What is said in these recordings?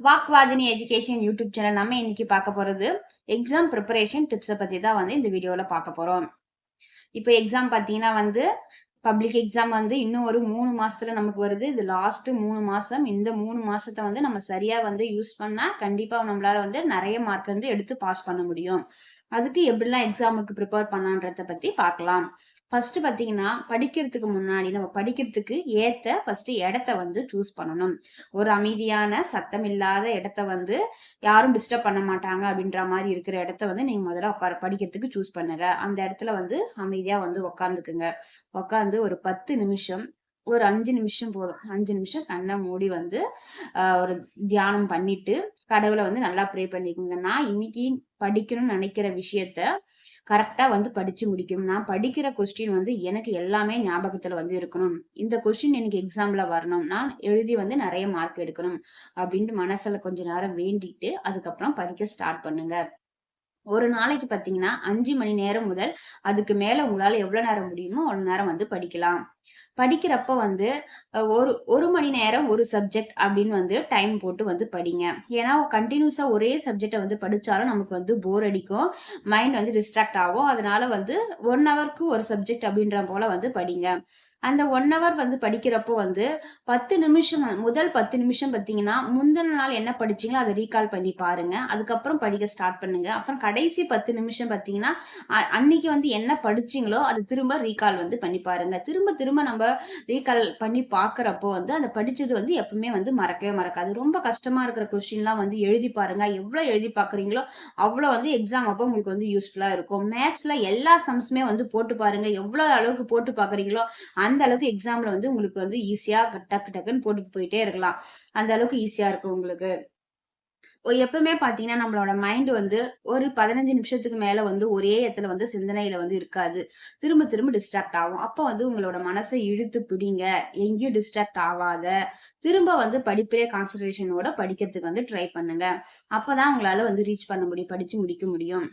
வாக்வாதினி education YouTube channel நம்ம இன்னைக்கு பார்க்க போறது எக்ஸாம் ப்ரிப்பரேஷன் டிப்ஸை பத்தி தான் வந்து இந்த வீடியோல பார்க்க போறோம். இப்போ எக்ஸாம் பார்த்தீங்கன்னா வந்து பப்ளிக் எக்ஸாம் வந்து இன்னும் ஒரு மூணு மாசத்துல நமக்கு வருது. இது லாஸ்ட் மூணு மாசம். இந்த மூணு மாசத்தை வந்து நம்ம சரியா வந்து யூஸ் பண்ணா கண்டிப்பா நம்மளால வந்து நிறைய மார்க் வந்து எடுத்து பாஸ் பண்ண முடியும். அதுக்கு எப்படிலாம் எக்ஸாமுக்கு ப்ரிப்பேர் பண்ணான்றத பத்தி பார்க்கலாம். ஃபர்ஸ்ட் பார்த்தீங்கன்னா படிக்கிறதுக்கு முன்னாடி நம்ம படிக்கிறதுக்கு ஏத்த ஃபர்ஸ்ட் இடத்த வந்து சூஸ் பண்ணணும். ஒரு அமைதியான சத்தம் இல்லாத இடத்த வந்து யாரும் டிஸ்டர்ப் பண்ண மாட்டாங்க அப்படின்ற மாதிரி இருக்கிற இடத்த வந்து நீங்க முதல்ல உட்கார படிக்கிறதுக்கு சூஸ் பண்ணுங்க. அந்த இடத்துல வந்து அமைதியா வந்து உட்காந்துக்குங்க உட்காந்து ஒரு பத்து நிமிஷம் ஒரு அஞ்சு நிமிஷம் போதும். அஞ்சு நிமிஷம் கண்ணை மூடி வந்து ஒரு தியானம் பண்ணிட்டு கடவுளை வந்து நல்லா ப்ரே பண்ணிக்கோங்க. நான் இன்னைக்கு படிக்கணும்னு நினைக்கிற விஷயத்த கரெக்டா வந்து படிச்சு முடிக்கும். நான் படிக்கிற கொஸ்டின் வந்து எனக்கு எல்லாமே ஞாபகத்துல வந்து இருக்கணும். இந்த கொஸ்டின் எனக்கு எக்ஸாம்ல வரணும். நான் எழுதி வந்து நிறைய மார்க் எடுக்கணும் அப்படின்ட்டு மனசுல கொஞ்ச நேரம் வேண்டிட்டு அதுக்கப்புறம் படிக்க ஸ்டார்ட் பண்ணுங்க. ஒரு நாளைக்கு பாத்தீங்கன்னா அஞ்சு மணி நேரம் முதல் அதுக்கு மேல உங்களால எவ்வளவு நேரம் முடியுமோ அவ்வளவு நேரம் வந்து படிக்கலாம். படிக்கிறப்ப வந்து ஒரு ஒரு மணி நேரம் ஒரு சப்ஜெக்ட் அப்படின்னு வந்து டைம் போட்டு வந்து படிங்க. ஏன்னா கண்டினியூஸாக ஒரே சப்ஜெக்டை வந்து படித்தாலும் நமக்கு வந்து போர் அடிக்கும். மைண்ட் வந்து டிஸ்ட்ராக்ட் ஆகும். அதனால வந்து ஒன் ஹவருக்கு ஒரு சப்ஜெக்ட் அப்படின்ற போல் வந்து படிங்க. அந்த ஒன் ஹவர் வந்து படிக்கிறப்போ வந்து பத்து நிமிஷம் முதல் பத்து நிமிஷம் பார்த்தீங்கன்னா முந்தின நாள் என்ன படிச்சிங்களோ அதை ரீகால் பண்ணி பாருங்க. அதுக்கப்புறம் படிக்க ஸ்டார்ட் பண்ணுங்க. அப்புறம் கடைசி பத்து நிமிஷம் பார்த்தீங்கன்னா அ- அன்னைக்கு வந்து என்ன படிச்சீங்களோ அது திரும்ப ரீகால் வந்து பண்ணி பாருங்க. திரும்ப திரும்ப நம்ம ரீகால் பண்ணி பார்க்குறப்போ வந்து அந்த படிச்சது வந்து எப்பவுமே வந்து மறக்கவே மறக்காது. ரொம்ப கஷ்டமா இருக்கிற கொஸ்டின்லாம் வந்து எழுதி பாருங்க. எவ்வளோ எழுதி பார்க்குறீங்களோ அவ்வளோ வந்து எக்ஸாம் அப்போ உங்களுக்கு வந்து யூஸ்ஃபுல்லாக இருக்கும். மேக்ஸ்ல எல்லா சம்ஸுமே வந்து போட்டு பாருங்க. எவ்வளோ அளவுக்கு போட்டு பார்க்குறீங்களோ அந்த அந்த அளவுக்கு எக்ஸாம்ல வந்து உங்களுக்கு வந்து ஈஸியா டக்கு டக்குன்னு போட்டு போயிட்டே இருக்கலாம். அந்த அளவுக்கு ஈஸியா இருக்கும் உங்களுக்கு. எப்பவுமே பாத்தீங்கன்னா நம்மளோட மைண்ட் வந்து ஒரு பதினஞ்சு நிமிஷத்துக்கு மேல வந்து ஒரே இடத்துல வந்து சிந்தனையில வந்து இருக்காது. திரும்ப திரும்ப டிஸ்ட்ராக்ட் ஆகும். அப்போ வந்து உங்களோட மனசை இழுத்து பிடிங்க. எங்கேயும் டிஸ்ட்ராக்ட் ஆகாத. திரும்ப வந்து படிப்பிலே கான்சன்ட்ரேஷனோட படிக்கிறதுக்கு வந்து ட்ரை பண்ணுங்க. அப்பதான் உங்களால வந்து ரீச் பண்ண முடியும். படிச்சு முடிக்க முடியும்.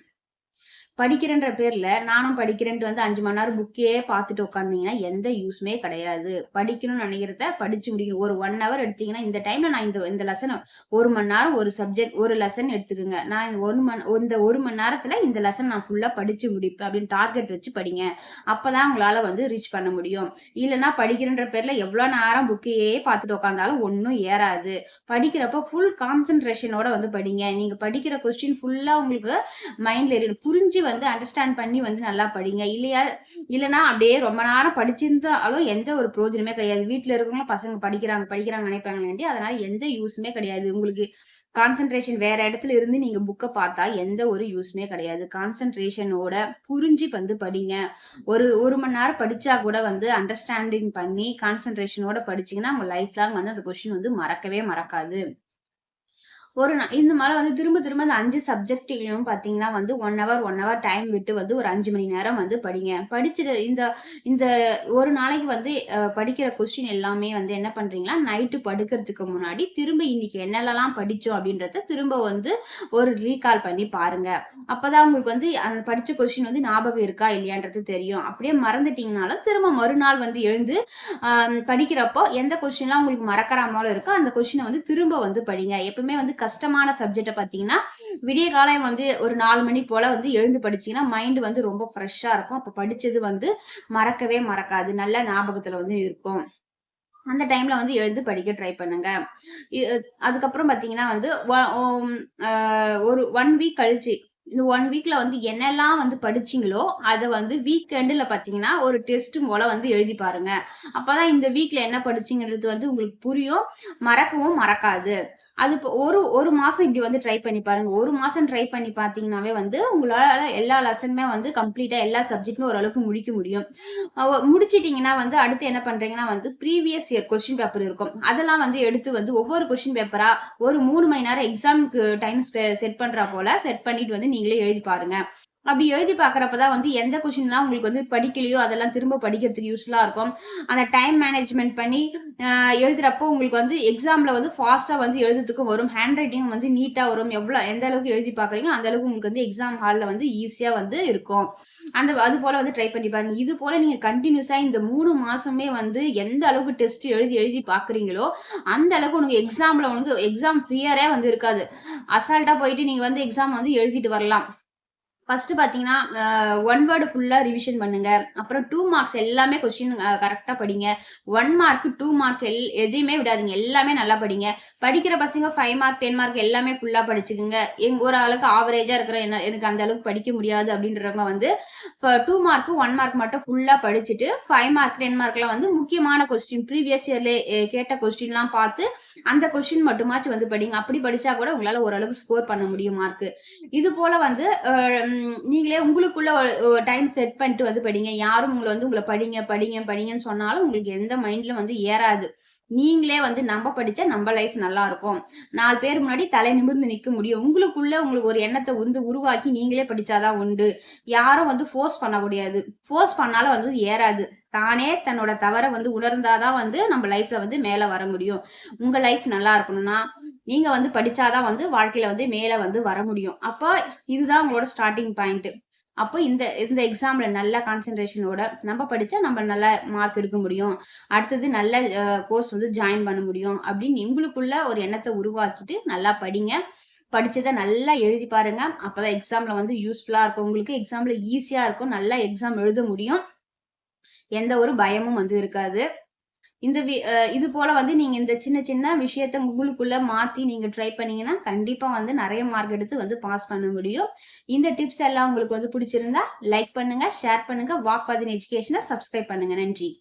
படிக்கிறேன்ற பேர்ல நானும் படிக்கிறேன்ட்டு வந்து அஞ்சு மணி நேரம் புக்கே பார்த்துட்டு உட்காந்தீங்கன்னா எந்த யூஸ்மே கிடையாது. படிக்கணும்னு நினைக்கிறத படிச்சு முடிக்கணும். ஒரு ஒன் ஹவர் எடுத்தீங்கன்னா இந்த டைம்ல நான் இந்த இந்த லெசன் ஒரு மணி நேரம் ஒரு சப்ஜெக்ட் ஒரு லெசன் எடுத்துக்கோங்க. நான் ஒரு மணி இந்த ஒரு மணி நேரத்துல இந்த லெசன் நான் ஃபுல்லா படிச்சு முடிப்பேன் அப்படின்னு டார்கெட் வச்சு படிங்க. அப்பதான் உங்களால வந்து ரீச் பண்ண முடியும். இல்லைன்னா படிக்கிறேன்ற பேர்ல எவ்வளவு நேரம் புக்கையே பார்த்துட்டு உட்காந்தாலும் ஒன்றும் ஏறாது. படிக்கிறப்ப ஃபுல் கான்சென்ட்ரேஷனோட வந்து படிங்க. நீங்க படிக்கிற கொஸ்டின் ஃபுல்லா உங்களுக்கு மைண்ட்ல புரிஞ்சு வந்து அண்டர்ஸ்டாண்ட் பண்ணி வந்து நல்லா படிங்க. இல்லையா? இல்லைன்னா அப்படியே ரொம்ப நேரம் படிச்சிருந்தாலும் எந்த ஒரு பிரோஜனமே கிடையாது. வீட்டில் இருக்கவங்களும் பசங்க படிக்கிறாங்க படிக்கிறாங்க நினைப்பாங்க வேண்டி அதனால எந்த யூஸுமே கிடையாது. உங்களுக்கு கான்சென்ட்ரேஷன் வேற இடத்துல இருந்து நீங்க புக்கை பார்த்தா எந்த ஒரு யூஸ்மே கிடையாது. கான்சென்ட்ரேஷனோட புரிஞ்சு வந்து படிங்க. ஒரு ஒரு மணி நேரம் படிச்சா கூட வந்து அண்டர்ஸ்டாண்டிங் பண்ணி கான்சென்ட்ரேஷனோட படிச்சீங்கன்னா உங்க லைஃப் லாங் வந்து அந்த கொஸ்டின் வந்து மறக்கவே மறக்காது. ஒரு நா- இந்த மாதிரி வந்து திரும்ப திரும்ப அந்த அஞ்சு சப்ஜெக்ட்லையும் பார்த்தீங்கன்னா வந்து one hour one hour time விட்டு வந்து ஒரு அஞ்சு மணி நேரம் வந்து படிங்க. படிச்சுட்டு இந்த இந்த ஒரு நாளைக்கு வந்து படிக்கிற கொஸ்டின் எல்லாமே வந்து என்ன பண்றீங்களா நைட்டு படுக்கிறதுக்கு முன்னாடி திரும்ப இன்னைக்கு என்னெல்லாம் படித்தோம் அப்படின்றத திரும்ப வந்து ஒரு ரீகால் பண்ணி பாருங்க. அப்போதான் உங்களுக்கு வந்து அந்த படித்த கொஸ்டின் வந்து ஞாபகம் இருக்கா இல்லையான்றது தெரியும். அப்படியே மறந்துட்டீங்கனாலும் திரும்ப மறுநாள் வந்து எழுந்து படிக்கிறப்போ எந்த கொஸ்டின்லாம் உங்களுக்கு மறக்கிற மாதிரி இருக்கோ அந்த கொஸ்டினை வந்து திரும்ப வந்து படிங்க. எப்பவுமே வந்து கஷ்டமான சப்ஜெக்டை பார்த்தீங்கன்னா விடிய காலம் வந்து ஒரு நாலு மணி போல வந்து எழுந்து படிச்சீங்கன்னா மைண்டு வந்து ரொம்ப ஃப்ரெஷ்ஷாக இருக்கும். அப்போ படித்தது வந்து மறக்கவே மறக்காது. நல்ல ஞாபகத்தில் வந்து இருக்கும். அந்த டைம்ல வந்து எழுந்து படிக்க ட்ரை பண்ணுங்க. அதுக்கப்புறம் பார்த்தீங்கன்னா வந்து ஒரு ஒன் வீக் கழிச்சு இந்த ஒன் வீக்ல வந்து என்னெல்லாம் வந்து படிச்சிங்களோ அதை வந்து வீக் எண்டில் பார்த்தீங்கன்னா ஒரு டெஸ்ட் போல வந்து எழுதி பாருங்க. அப்போதான் இந்த வீக்ல என்ன படிச்சிங்கிறது வந்து உங்களுக்கு புரியும். மறக்கவும் மறக்காது. அது இப்போ ஒரு ஒரு மாதம் இப்படி வந்து ட்ரை பண்ணி பாருங்க. ஒரு மாதம் ட்ரை பண்ணி பார்த்தீங்கன்னாவே வந்து உங்களால எல்லா லெசனுமே வந்து கம்ப்ளீட்டாக எல்லா சப்ஜெக்ட்டுமே ஓரளவுக்கு முடிக்க முடியும். முடிச்சிட்டிங்கன்னா வந்து அடுத்து என்ன பண்ணுறீங்கன்னா வந்து ப்ரீவியஸ் இயர் கொஸ்டின் பேப்பர் இருக்கும். அதெல்லாம் வந்து எடுத்து வந்து ஒவ்வொரு கொஸ்டின் பேப்பராக ஒரு மூணு மணி நேரம் எக்ஸாமுக்கு டைம் செட் பண்ணுறா போல செட் பண்ணிட்டு வந்து நீங்களே எழுதி பாருங்க. அப்படி எழுதி பார்க்குறப்ப தான் வந்து எந்த கொஷின்லாம் உங்களுக்கு வந்து படிக்கலையோ அதெல்லாம் திரும்ப படிக்கிறதுக்கு யூஸ்ஃபுல்லாக இருக்கும். அந்த டைம் மேனேஜ்மெண்ட் பண்ணி எழுதுகிறப்போ உங்களுக்கு வந்து எக்ஸாமில் வந்து ஃபாஸ்ட்டாக வந்து எழுதுறதுக்கும் வரும். ஹேண்ட் ரைட்டிங் வந்து நீட்டாக வரும். எவ்வளோ எந்த அளவுக்கு எழுதி பார்க்குறீங்களோ அந்த அளவுக்கு உங்களுக்கு வந்து எக்ஸாம் ஹாலில் வந்து ஈஸியாக வந்து இருக்கும். அந்த அது போல் வந்து ட்ரை பண்ணி பாருங்கள் இது போல் நீங்கள் கண்டினியூஸாக இந்த மூணு மாதமே வந்து எந்த அளவுக்கு டெஸ்ட் எழுதி எழுதி பார்க்குறீங்களோ அந்த அளவுக்கு உனக்கு எக்ஸாமில் வந்து எக்ஸாம் ஃபியரே வந்து இருக்காது. அசால்ட்டாக போயிட்டு நீங்கள் வந்து எக்ஸாம் வந்து எழுதிட்டு வரலாம். ஃபஸ்ட்டு பார்த்தீங்கன்னா ஒன் வேர்டு ஃபுல்லாக ரிவிஷன் பண்ணுங்க. அப்புறம் டூ மார்க்ஸ் எல்லாமே கொஸ்டின் கரெக்டாக படிங்க. ஒன் மார்க் டூ மார்க் எல் எதையுமே விடாதீங்க. எல்லாமே நல்லா படிங்க. படிக்கிற பசங்க ஃபைவ் மார்க் டென் மார்க் எல்லாமே ஃபுல்லாக படிச்சுக்குங்க. எங்க ஓரளவுக்கு ஆவரேஜாக இருக்கிற என்ன எனக்கு அந்த அளவுக்கு படிக்க முடியாது அப்படின்றவங்க வந்து டூ மார்க் ஒன் மார்க் மட்டும் ஃபுல்லாக படிச்சுட்டு ஃபைவ் மார்க் டென் மார்க்லாம் வந்து முக்கியமான கொஸ்டின் ப்ரீவியஸ் இயர்ல கேட்ட கொஸ்டின்லாம் பார்த்து அந்த கொஸ்டின் மட்டுமாச்சும் வந்து படிங்க. அப்படி படித்தா கூட உங்களால் ஓரளவுக்கு ஸ்கோர் பண்ண முடியும் மார்க் இது போல வந்து நீங்களே உங்களுக்குள்ள டைம் செட் பண்ணிட்டு வந்து படிங்க. யாரும் உங்களை வந்து உங்களை படிங்க படிங்க படிங்கன்னு சொன்னாலும் உங்களுக்கு எந்த மைண்ட்ல வந்து ஏறாது. நீங்களே வந்து நம்ம படிச்சா நம்ம லைஃப் நல்லா இருக்கும். நாலு பேர் முன்னாடி தலை நிமிர்ந்து நிற்க முடியும். உங்களுக்குள்ள உங்களுக்கு ஒரு எண்ணத்தை வந்து உருவாக்கி நீங்களே படிச்சாதான் உண்டு. யாரும் வந்து ஃபோர்ஸ் பண்ண முடியாது. ஃபோர்ஸ் பண்ணாலும் வந்து ஏறாது. தானே தன்னோட தவறை வந்து உணர்ந்தாதான் வந்து நம்ம லைஃப்ல வந்து மேல வர முடியும். உங்க லைஃப் நல்லா இருக்கணும்னா நீங்க வந்து படிச்சாதான் வந்து வாழ்க்கையில வந்து மேல வந்து வர முடியும். அப்போ இதுதான் உங்களோட ஸ்டார்டிங் பாயிண்ட் அப்போ இந்த இந்த எக்ஸாம்ல நல்ல கான்சென்ட்ரேஷனோட நம்ம படிச்சா நம்ம நல்ல மார்க் எடுக்க முடியும். அடுத்தது நல்ல கோர்ஸ் வந்து ஜாயின் பண்ண முடியும். அப்படின்னு உங்களுக்குள்ள ஒரு எண்ணத்தை உருவாக்கிட்டு நல்லா படிங்க. படிச்சதை நல்லா எழுதி பாருங்க. அப்பதான் எக்ஸாம்ல வந்து யூஸ்ஃபுல்லா இருக்கும். உங்களுக்கு எக்ஸாம்ல ஈஸியா இருக்கும். நல்லா எக்ஸாம் எழுத முடியும். எந்த ஒரு பயமும் வந்து இருக்காது. இந்த வி- இது போல வந்து நீங்க இந்த சின்ன சின்ன விஷயத்த உங்களுக்குள்ள மாத்தி நீங்க ட்ரை பண்ணீங்கன்னா கண்டிப்பா வந்து நிறைய மார்க் எடுத்து வந்து பாஸ் பண்ண முடியும். இந்த டிப்ஸ் எல்லாம் உங்களுக்கு வந்து பிடிச்சிருந்தா லைக் பண்ணுங்க ஷேர் பண்ணுங்க வாக் பதின் எஜுகேஷனை சப்ஸ்கிரைப் பண்ணுங்க. நன்றி.